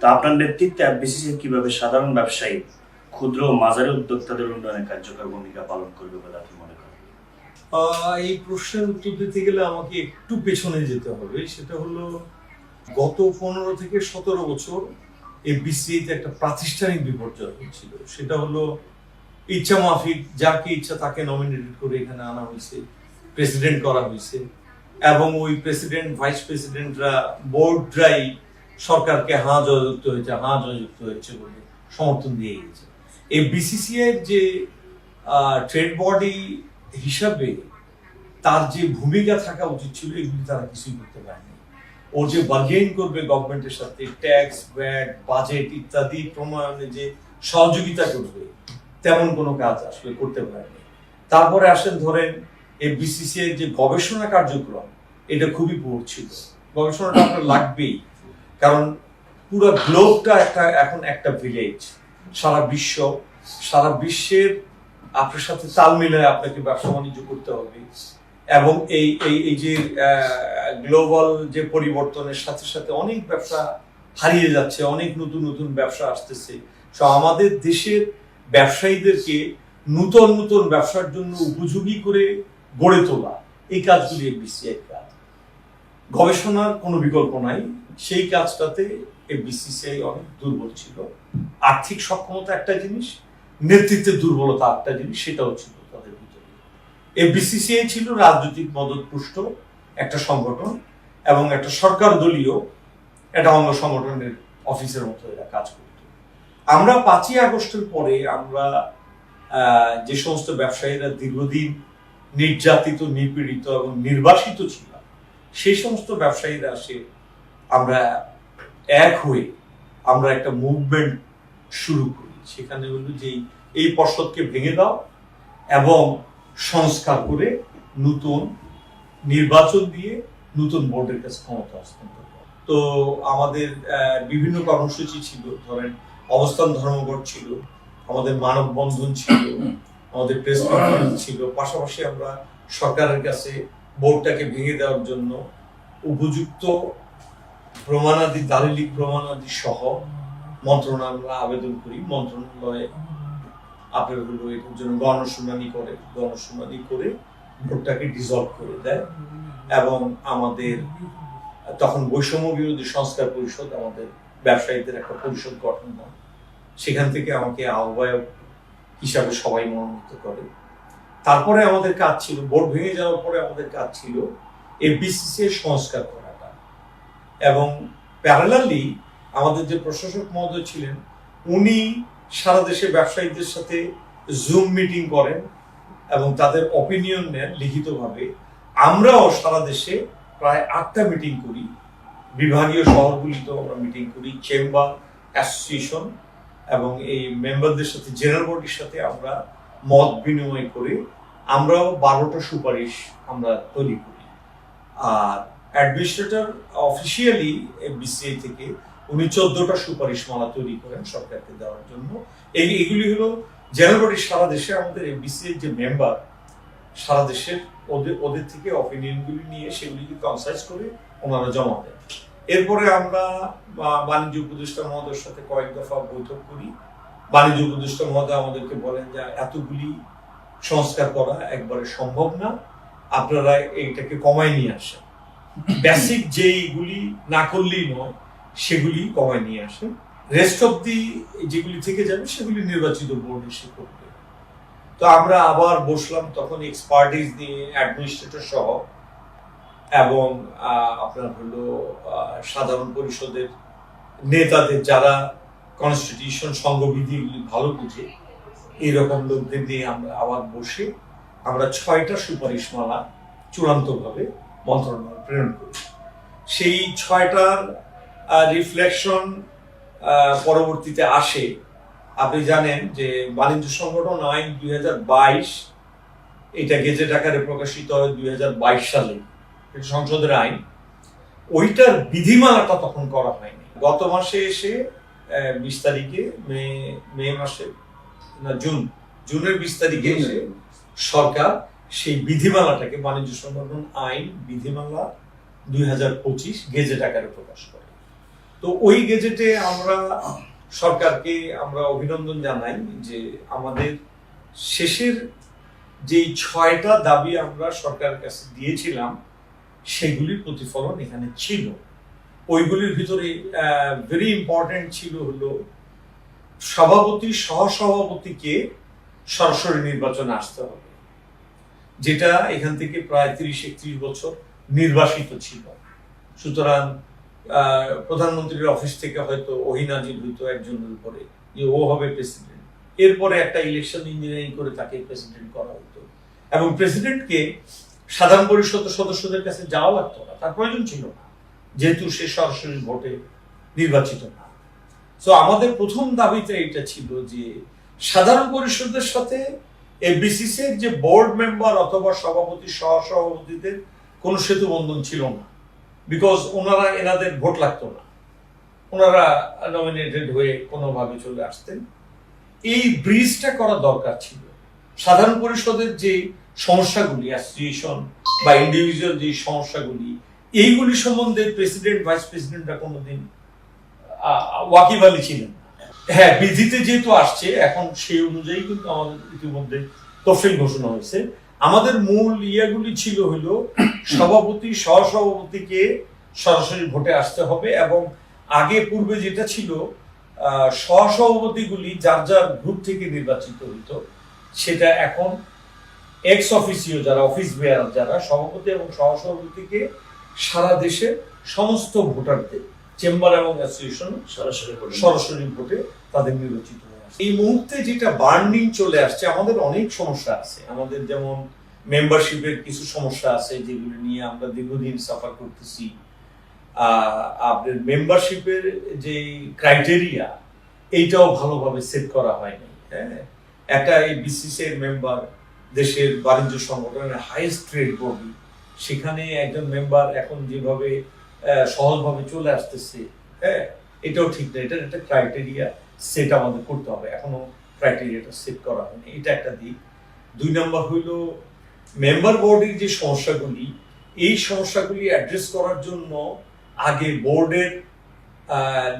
তো আপনার নেতৃত্বে বিসিসিআই কীভাবে সাধারণ ব্যবসায়ী, ক্ষুদ্র ও মাঝারি উদ্যোক্তাদের উন্নয়নে কার্যকর ভূমিকা পালন করবে বলে আপনি মনে করেন? এই প্রশ্নের উত্তর দিতে গেলে আমাকে একটু পেছনে যেতে হবে। সেটা হলো, গত পনেরো থেকে সতেরো বছর এই বিসিআইতে একটা প্রাতিষ্ঠানিক বিপর্যয় হচ্ছিল সেটা হলো, ইচ্ছা মাফিক যাকে ইচ্ছা তাকে নমিনেটেড করে এখানে আনা হয়েছে প্রেসিডেন্ট করা হয়েছে। এবং ওই প্রেসিডেন্ট ভাইস প্রেসিডেন্টরা বোর্ডরাই সরকারকে হাঁ জয়যুক্ত হয়েছে হাঁ জয়যুক্ত হয়েছে বলে সমর্থন দিয়ে গেছে এই বিসিসিআই যে ট্রেড বডি হিসাবে তার যে ভূমিকা থাকা উচিত ছিল, এগুলি তারা কিছুই করতে পারেনি। ও যে বার্গেন করবে গভর্নমেন্টের সাথে ট্যাক্স ব্যাট বাজেট ইত্যাদি প্রণয়নে যে সহযোগিতা করবে, তেমন কোনো কাজ আসলে করতে পারেনি। তারপরে আসেন ধরেন, এই বিসিসিআই যে গবেষণা কার্যক্রম, এটা খুবই পুরো ছিল। গবেষণাটা আপনার লাগবেই। কারণ পুরো গ্লোবটা একটা, এখন একটা ভিলেজ সারা বিশ্ব, সারা বিশ্বের আপনার সাথে তাল মিলায় আপনাকে ব্যবসা বাণিজ্য করতে হবে। এবং এই এই এই যে গ্লোবাল যে পরিবর্তনের সাথে সাথে অনেক ব্যবসা হারিয়ে যাচ্ছে, অনেক নতুন নতুন ব্যবসা আসতেছে। তো আমাদের দেশের ব্যবসায়ীদেরকে নূতন, নতুন ব্যবসার জন্য উপযোগী করে গড়ে তোলা। এই কাজগুলি বিসিআই কাজ। গবেষণার কোনো বিকল্প নাই। সেই কাজটাতে এই বিসিসিআই অনেক দুর্বল ছিল। আর্থিক সক্ষমতা একটা জিনিস, নেতৃত্বের দুর্বলতা একটা জিনিস, সেটাও ছিল তাদের ভিতরে। এই বিসিসিআই ছিল রাজনৈতিক মদতপুষ্ট একটা সংগঠন এবং একটা সরকার দলীয় একটা অঙ্গ সংগঠনের অফিসের মতো এরা কাজ করত। আমরা পাঁচই আগস্টের পরে আমরা যে সমস্ত ব্যবসায়ীরা দীর্ঘদিন নির্যাতিত, নিপীড়িত এবং নির্বাসিত ছিল সেই সমস্ত ব্যবসায়ীরা আসে আমরা এক হয়ে আমরা একটা মুভমেন্ট শুরু করি সেখানে হলো যে এই পর্ষদকে ভেঙে দাও এবং সংস্কার করে নতুন নির্বাচন দিয়ে নতুন বোর্ডের কাছে ক্ষমতা হস্তান্তর। তো আমাদের বিভিন্ন কর্মসূচি ছিল, ধরেন অবস্থান ধর্মঘট ছিল, আমাদের মানববন্ধন ছিল, আমাদের প্রেস কনফারেন্স ছিল, পাশাপাশি আমরা সরকারের কাছে বোর্ডটাকে ভেঙে দেওয়ার জন্য উপযুক্ত প্রমাণাদি, দালিলিক প্রমাণাদি সহ মন্ত্রণালয় আবেদন করি, মন্ত্রণালয়ে আপনার হলো এটার জন্য গণশুনানি করে গণশুনানি করে ভোটটাকে ডিজলভ করে দেয় এবং আমাদের তখন বৈষম্য বিরোধী সংস্কার পরিষদ, আমাদের ব্যবসায়ীদের একটা পরিষদ গঠন হয়। সেখান থেকে আমাকে আহ্বায়ক হিসাবে সবাই মনোনীত করে। তারপরে আমাদের কাজ ছিল বোর্ড ভেঙে যাওয়ার পরে আমাদের কাজ ছিল এফবিসিসি এর সংস্কার এবং প্যারালালি আমাদের যে প্রশাসক মহোদয় ছিলেন, উনি সারা দেশে ব্যবসায়ীদের সাথে জুম মিটিং করেন এবং তাদের অপিনিয়ন নেন লিখিতভাবে। আমরাও সারা দেশে প্রায় আটটা মিটিং করি। বিভাগীয় শহরগুলিতেও আমরা মিটিং করি চেম্বার অ্যাসোসিয়েশন এবং এই মেম্বারদের সাথে জেনারেল বডির সাথে আমরা মত বিনিময় করে আমরাও বারোটা সুপারিশ আমরা তৈরি করি। আর অ্যাডমিনিস্ট্রেটর অফিসিয়ালি বিসিআই থেকে উনি চোদ্দটা সুপারিশ মালা তৈরি করেন সরকারকে দেওয়ার জন্য। এই এগুলি হলো জেনারেল বডির সারা দেশে আমাদের বিসিআই যে মেম্বার, সারা দেশের ওদের ওদের থেকে অপিনিয়নগুলি নিয়ে সেগুলিকে কনসাইজ করে ওনারা জমা দেন। এরপরে আমরা বাণিজ্য উপদেষ্টা মহোদয়ের সাথে কয়েক দফা বৈঠক করি। বাণিজ্য উপদেষ্টা মহোদয় আমাদেরকে বলেন যে, এতগুলি সংস্কার করা একবারে সম্ভব না। আপনারা এইটাকে কমায় নিয়ে আসেন। বেসিক যেইগুলি না করলেই নয়, সেগুলি কমায় নিয়ে আসে। রেস্ট অফ দি যেগুলি থেকে যাবে, সেগুলি নির্বাচিত বোর্ড এসে করবে। তো আমরা আবার বসলাম তখন এক্সপার্টিস নিয়ে অ্যাডমিনিস্ট্রেটর সহ, এবং আপনার হলো সাধারণ পরিষদের নেতাদের যারা কনস্টিটিউশন সংঘবিধি ভালো বুঝে এইরকম লোকদের দিয়ে আমরা আবার বসে আমরা ছয়টা সুপারিশমালা চূড়ান্তভাবে মন্ত্রণালয় প্রেরণ করি। সেই ছয়টার রিফ্লেকশন পরবর্তীতে আসে। আপনি জানেন যে বাণিজ্য সংগঠন আইন দু হাজার বাইশ এটা গেজেট আকারে প্রকাশিত হয় দুই হাজার বাইশ সালে। সংসদের আইন। ওইটার বিধিমালাটা তখন করা হয়নি। গত মাসে এসে বিশ তারিখে মে মে মাসে না জুন। জুনের বিশ তারিখে এসে সরকার সেই বিধিমালাটাকে বাণিজ্য সংগঠন আইন বিধিমালা দুই হাজার পঁচিশ গেজেট আকারে প্রকাশ করে। তো ওই গেজেটে আমরা সরকারকে আমরা অভিনন্দন জানাই যে আমাদের শেষের যেই ছয়টা দাবি আমরা সরকারের কাছে দিয়েছিলাম, সেগুলির প্রতিফলন এখানে ছিল। ওইগুলির ভিতরে ভেরি ইম্পর্টেন্ট ছিল হলো সভাপতি, সহসভাপতিকে সরাসরি নির্বাচনে আসতে হবে। যেটা এখান থেকে প্রায় তিরিশ, একত্রিশ বছর নির্বাসিত ছিল। সুতরাং প্রধানমন্ত্রীর অফিস থেকে হয়তো ওহিনাজির হইতো একজনের উপরে, যে ও হবে প্রেসিডেন্ট। এরপরে একটা ইলেকশন ইঞ্জিনিয়ারিং করে তাকে প্রেসিডেন্ট করা হতো। এবং প্রেসিডেন্টকে সাধারণ পরিষদ সদস্যদের কাছে যাওয়া লাগতো না, তার প্রয়োজন ছিল না। যেহেতু সে সরাসরি ভোটে নির্বাচিত না। তো আমাদের প্রথম দাবিতে এটা ছিল যে, সাধারণ পরিষদের সাথে এফবিসিসি এর যে বোর্ড মেম্বার অথবা সভাপতি সহ সভাপতিদের কোনো সেতু বন্ধন ছিল না। বিকজ ওনারা এনাদের ভোট লাগতো না। ওনারা নমিনেটেড হয়ে কোনোভাবে চলে আসতেন। এই ব্রিজটা করা দরকার ছিল। সাধারণ পরিষদের যে সমস্যাগুলি অ্যাসোসিয়েশন বা ইন্ডিভিজুয়াল যে সমস্যাগুলি, এইগুলি সম্বন্ধে প্রেসিডেন্ট ভাইস প্রেসিডেন্টরা কোনোদিন ওয়াকিবালি ছিলেন। হ্যাঁ বিধিতে যেহেতু আসছে, এখন সেই অনুযায়ী কিন্তু আমাদের ইতিমধ্যে তফসিল ঘোষণা হয়েছে। আমাদের মূল ইয়াগুলি ছিল হলো, সভাপতি, সহসভাপতিকে সরাসরি ভোটে আসতে হবে এবং আগে পূর্বে যেটা ছিল সহসভাপতিগুলি যার যার গ্রুপ থেকে নির্বাচিত হইতো, সেটা এখন এক্স অফিসিও যারা অফিস বেয়ার যারা, সভাপতি এবং সহসভাপতিকে সারা দেশের সমস্ত ভোটারদের চেম্বার এবং অ্যাসোসিয়েশন সরাসরি সরাসরি ভোটে তাদের নির্বাচিত হয়ে আসে এই মুহূর্তে যেটা বার্নিং চলে আসছে আমাদের অনেক সমস্যা আছে। আমাদের যেমন মেম্বারশিপের কিছু সমস্যা আছে যেগুলো নিয়ে আমরা দীর্ঘদিন সাফার করতেছি। আপনার মেম্বারশিপের যে ক্রাইটেরিয়া এইটাও ভালোভাবে সেট করা হয়নি। হ্যাঁ? একটা এই বিসিসি এর মেম্বার দেশের বাণিজ্য সংগঠনের হাইয়েস্ট ট্রেড বডি সেখানে একজন মেম্বার এখন যেভাবে সহজভাবে চলে আসতেছে। হ্যাঁ এটাও ঠিক না। এটার একটা ক্রাইটেরিয়া সেট আমাদের করতে হবে। এখনও ক্রাইটেরিয়াটা সেট করা হয়নি। এটা একটা দিক। দুই নম্বর হইল মেম্বার বোর্ডের যে সমস্যাগুলি, এই সমস্যাগুলি অ্যাড্রেস করার জন্য আগে বোর্ডের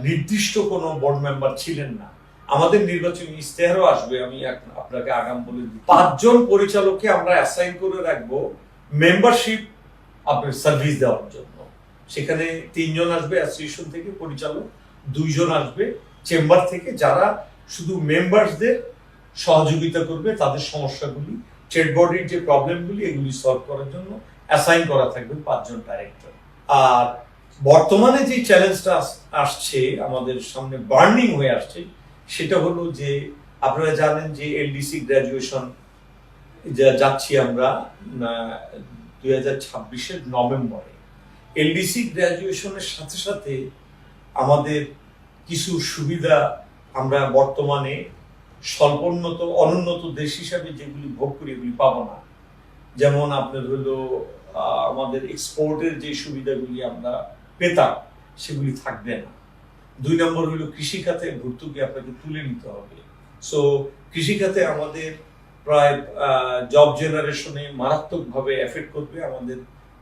নির্দিষ্ট কোনো বোর্ড মেম্বার ছিলেন না। আমাদের নির্বাচনী ইশতেহারও আসবে। আমি আপনাকে আগাম বলে দিই। পাঁচজন পরিচালককে আমরা অ্যাসাইন করে রাখব মেম্বারশিপ আপনার সার্ভিস দেওয়ার জন্য। সেখানে তিনজন আসবে অ্যাসোসিয়েশন থেকে, পরিচালক। দুইজন আসবে চেম্বার থেকে, যারা শুধু মেম্বারসদের সহযোগিতা করবে, তাদের সমস্যাগুলি ট্রেড বডির যে প্রবলেমগুলি এগুলি সলভ করার জন্য অ্যাসাইন করা থাকবে পাঁচজন ডাইরেক্টর আর বর্তমানে যে চ্যালেঞ্জটা আসছে, আমাদের সামনে বার্নিং হয়ে আসছে, সেটা হলো যে আপনারা জানেন যে এলডিসি গ্র্যাজুয়েশন যাচ্ছি আমরা দুই হাজার ছাব্বিশের নভেম্বরে। এলডিসি গ্র্যাজুয়েশনের সাথে সাথে আমাদের কিছু সুবিধা আমরা বর্তমানে স্বল্পোন্নত, অনুন্নত দেশ হিসাবে যেগুলি ভোগ করি এগুলি পাবো না। যেমন আপনার হলো আমাদের এক্সপোর্টের যে সুবিধাগুলি আমরা পেতাম, সেগুলি থাকবে না। দুই নম্বর হলো কৃষিখাতে ভর্তুকি আপনাকে তুলে নিতে হবে। সো কৃষিখাতে আমাদের প্রায় জব জেনারেশনে মারাত্মকভাবে এফেক্ট করবে আমাদের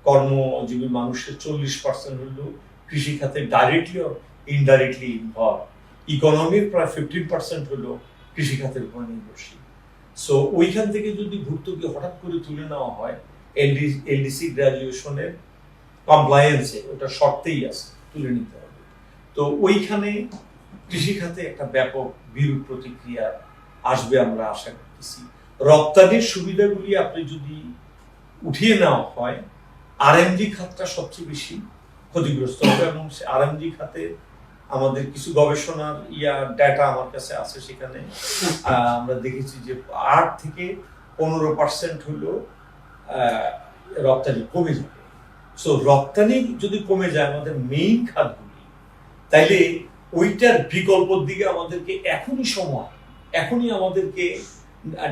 কর্মজীবী মানুষের চল্লিশ পার্সেন্ট হলো কৃষিখাতে ডাইরেক্টলি ইনডাইরেক্টলি ইনভলভ ইকোনমির প্রায় ফিফটিন পার্সেন্ট হলো কৃষিখাতের উপর নির্ভরশীল। সো ওইখান থেকে যদি ভর্তুকি হঠাৎ করে তুলে নেওয়া হয় এলডি এলডিসি গ্রাজুয়েশনের কমপ্লায়েন্সে ওটা শর্তেই আছে, তুলে নিতে হবে। তো ওইখানে কৃষিখাতে একটা ব্যাপক বিরূপ প্রতিক্রিয়া আসবে আমরা আশা করতেছি। রপ্তানির সুবিধাগুলি আপনি যদি উঠিয়ে নেওয়া হয় আরএমজি খাতটা সবচেয়ে বেশি ক্ষতিগ্রস্ত হবে এবং আরএমজি খাতে আমাদের কিছু গবেষণার ইয়া ডাটা আমার কাছে আছে সেখানে। আমরা দেখেছি যে আট থেকে পনেরো পার্সেন্ট হলো রপ্তানি কমে যাবে। সো রপ্তানি যদি কমে যায় আমাদের মেইন খাতগুলি, তাইলে ওইটার বিকল্পর দিকে আমাদেরকে এখনই সময়, এখনই আমাদেরকে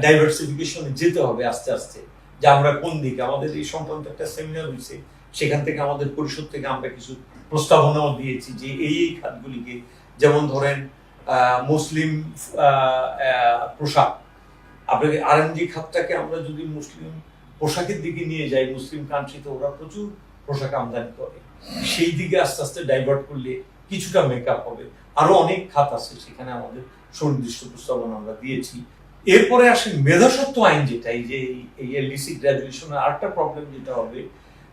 ডাইভার্সিফিকেশনে যেতে হবে আস্তে আস্তে। যে আমরা কোন দিকে? আমাদের এই সংক্রান্ত একটা সেমিনার হয়েছে সেখান থেকে আমাদের পরিষদ থেকে আমরা কিছু প্রস্তাবনাও দিয়েছি যে এই এই খাতগুলিকে, যেমন ধরেন মুসলিম পোশাক। আপনাকে আরএমজি খাতটাকে আমরা যদি মুসলিম পোশাকের দিকে নিয়ে যাই, মুসলিম কান্ট্রিতে ওরা প্রচুর পোশাক আমদানি করে। সেই দিকে আস্তে আস্তে ডাইভার্ট করলে কিছুটা মেকআপ হবে। আরও অনেক খাত আছে সেখানে আমাদের সুনির্দিষ্ট প্রস্তাবনা আমরা দিয়েছি। এরপরে আসে মেধাসত্ব আইন যেটা, এই যে এই এলডিসি গ্রাজুয়েশনের আরেকটা প্রবলেম যেটা হবে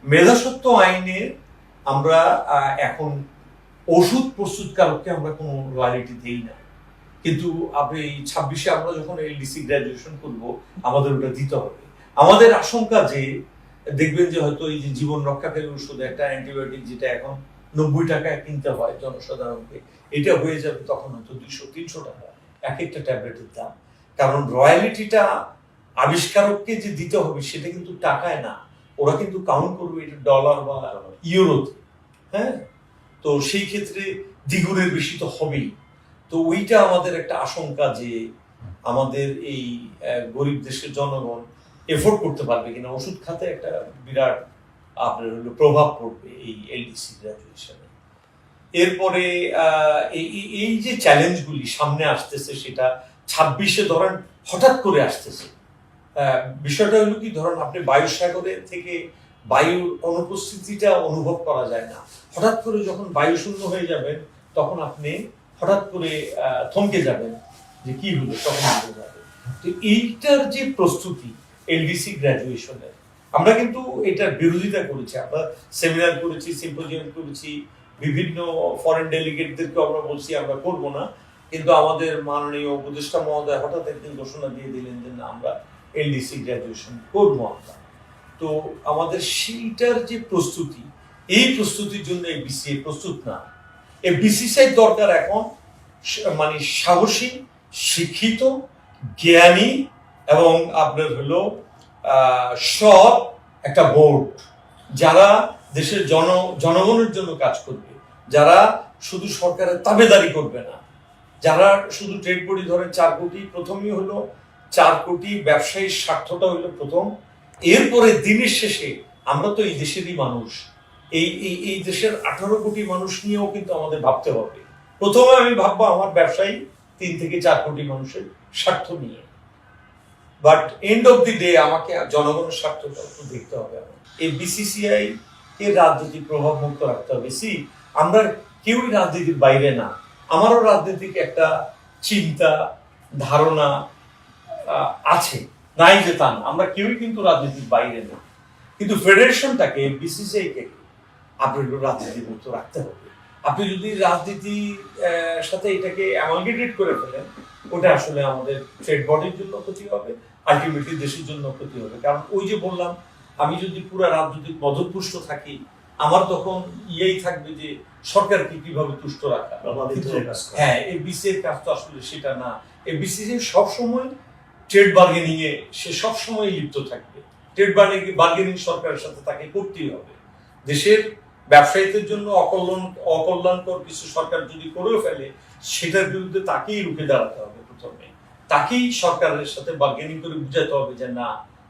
মেধাসত্ব আইনের আমরা এখন ওষুধ প্রস্তুতকারককে আমরা কোনো রয়্যালিটি দেই না। কিন্তু আপনি এই ছাব্বিশে আমরা যখন এলডিসি গ্র্যাজুয়েশন করব, আমাদের ওটা দিতে হবে। আমাদের আশঙ্কা যে, দেখবেন যে হয়তো এই যে জীবন রক্ষাকারী ওষুধ, একটা অ্যান্টিবায়োটিক যেটা এখন নব্বই টাকায় কিনতে হয় জনসাধারণকে, এটা হয়ে যাবে তখন হয়তো দুইশো, তিনশো টাকা, এক একটা ট্যাবলেটের দাম। কারণ রয়্যালিটিটা আবিষ্কারককে যে দিতে হবে সেটা কিন্তু টাকায় না। ওরা কিন্তু কাউন্ট করবে এটা ডলার বা ইউরোতে হ্যাঁ? তো সেই ক্ষেত্রে দ্বিগুণের বেশি তো হবেই। তো ওইটা আমাদের একটা আশঙ্কা যে আমাদের এই গরিব দেশের জনগণ এফোর্ড করতে পারবে কিনা। ওষুধ খাতে একটা বিরাট আপনার হলো প্রভাব পড়বে এই এলডিসি গ্রাজুয়েশনে এরপরে এই যে চ্যালেঞ্জগুলি সামনে আসতেছে সেটা ছাব্বিশে ধরেন হঠাৎ করে আসতেছে। বিষয়টা হলো কি, ধরেন আপনি বায়ুসাগরে থেকে বায়ুর অনুপস্থিতিটা অনুভব করা যায় না। হঠাৎ করে যখন বায়ু শূন্য হয়ে যাবেন তখন আপনি হঠাৎ করে থমকে যাবেন যে কি হলো, তখন যাবে তো এইটার যে প্রস্তুতি এলডিসি গ্র্যাজুয়েশনের, আমরা কিন্তু এটার বিরোধিতা করেছি। আমরা সেমিনার করেছি, সিম্পোজিয়াম করেছি, বিভিন্ন ফরেন ডেলিগেটদেরকে আমরা বলছি, আমরা করব না। কিন্তু আমাদের মাননীয় উপদেষ্টা মহোদয় হঠাৎ একদিন ঘোষণা দিয়ে দিলেন যে না, আমরা এলডিসি গ্র্যাজুয়েশন করব আমরা। তো আমাদের সেইটার যে প্রস্তুতি, এই প্রস্তুতির জন্য এই বিসিএ প্রস্তুত না। এই বিসিসিআই দরকার এখন মানে সাহসী, শিক্ষিত, জ্ঞানী এবং আপনার হলো সৎ একটা বোর্ড, যারা দেশের জন, জনগণের জন্য কাজ করবে, যারা শুধু সরকারের তাবেদারি করবে না। যারা শুধু ট্রেড বডি ধরে চার কোটি, প্রথমেই হলো চার কোটি ব্যবসায়ীর স্বার্থটা হলো প্রথম। এরপরে দিনের শেষে আমরা তো এই দেশেরই মানুষ। এই এই এই দেশের আঠারো কোটি মানুষ নিয়েও কিন্তু আমাদের ভাবতে হবে। প্রথমে আমি ভাববো আমার ব্যবসায়ী তিন থেকে চার কোটি মানুষের স্বার্থ নিয়ে। But end of the day আমাকে জনগণের স্বার্থটা একটু দেখতে হবে। এই বিসিসিআই কে রাজনৈতিক প্রভাব মুক্ত রাখতে হবে। সি আমরা কেউই রাজনীতির বাইরে না। আমারও রাজনৈতিক একটা চিন্তা, ধারণা আছে। নাই যে তা না। আমরা কেউই কিন্তু রাজনীতির বাইরে না কিন্তু ফেডারেশনটাকে বিসিসিআই কে আপনার রাজনীতি মুক্ত রাখতে হবে। আপনি যদি রাজনীতি সাথে এটাকে অ্যামালগেটেড করে ফেলেন, ওটা আসলে আমাদের ট্রেড বডির জন্য ক্ষতি হবে আলটিমেটলি দেশের জন্য ক্ষতি হবে। কারণ ওই যে বললাম, আমি যদি পুরো রাজনৈতিক মদতপুষ্ট থাকি, আমার তখন ইয়েই থাকবে যে সরকারকে কীভাবে তুষ্ট রাখা? প্রভাবিত হয়ে কাজ করে। হ্যাঁ এবিসি এর কাজ তো আসলে সেটা না। এবিসি সবসময় ট্রেড বার্গেনিং এ সে সবসময় লিপ্ত থাকবে। ট্রেড বার্গেনিং সরকারের সাথে তাকে করতেই হবে। দেশের ব্যবসায়ীদের জন্য অকল্যাণ অকল্যাণকর কিছু সরকার যদি করেও ফেলে সেটার বিরুদ্ধে তাকেই রুখে দাঁড়াতে হবে প্রথমে। তাকেই সরকারের সাথে বার্গেনিং করে বুঝাতে হবে যে না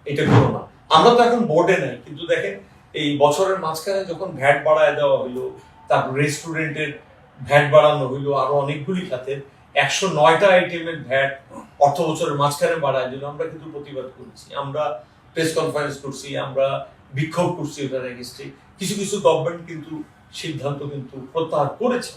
এটা করো না। আমরা তো এখন বোর্ডে নাই কিন্তু দেখেন এই বছরের মাঝখানে যখন ভ্যাট বাড়ায় দেওয়া হইল তারপর রেস্টুরেন্টের ভ্যাট বাড়ানো হইল, আরও অনেকগুলি খাতের। একশো নয়টা আইটেমের ভ্যাট অর্থ বছরের মাঝখানে বাড়ায় দিল। আমরা কিন্তু প্রতিবাদ করেছি, আমরা প্রেস কনফারেন্স করছি, আমরা বিক্ষোভ করছি ওটার এগেস্টে কিছু কিছু গভর্নমেন্ট কিন্তু সিদ্ধান্ত কিন্তু প্রত্যাহার করেছে।